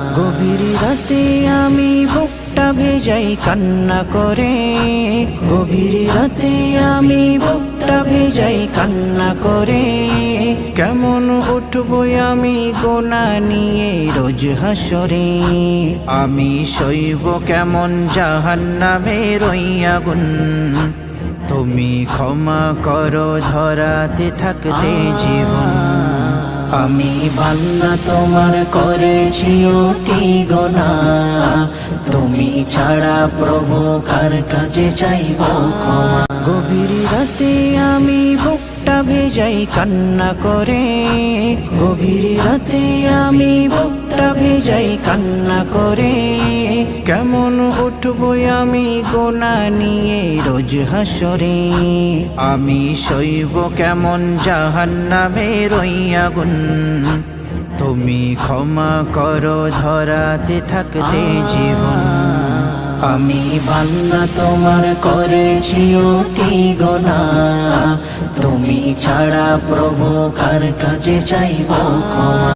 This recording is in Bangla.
গভীর রাতে আমি বুকটা ভেজাই কান্না করে। গভীর রাতে আমি বুকটা ভেজাই কান্না করে। কেমন উঠবো আমি গোনা নিয়ে রোজ হাসরে। আমি শৈব কেমন জাহান্নামে রইয়া গুন তুমি ক্ষমা করো ধরাতে থাকতে জীবন। আমি বান্না তোমার করেছি অতি গোনা। তুমি ছাড়া প্রভু কার কাছে চাইব গভীর রাতে আমি বুকটা ভেজাই কান্না করে। গভীর রাতে আমি বুকটা ভেজাই কান্না করে। কেমন উঠবো আমি গোনা নিয়ে রোজ হাসরে? আমি শৈব কেমন জাহান্নামে রইয়া গুন তুমি ক্ষমা করো ধরাতে থাকতে জীবন। আমি বান্না তোমার করেছি অতি গোনা। তুমি ছাড়া প্রভু কার কাছে চাইব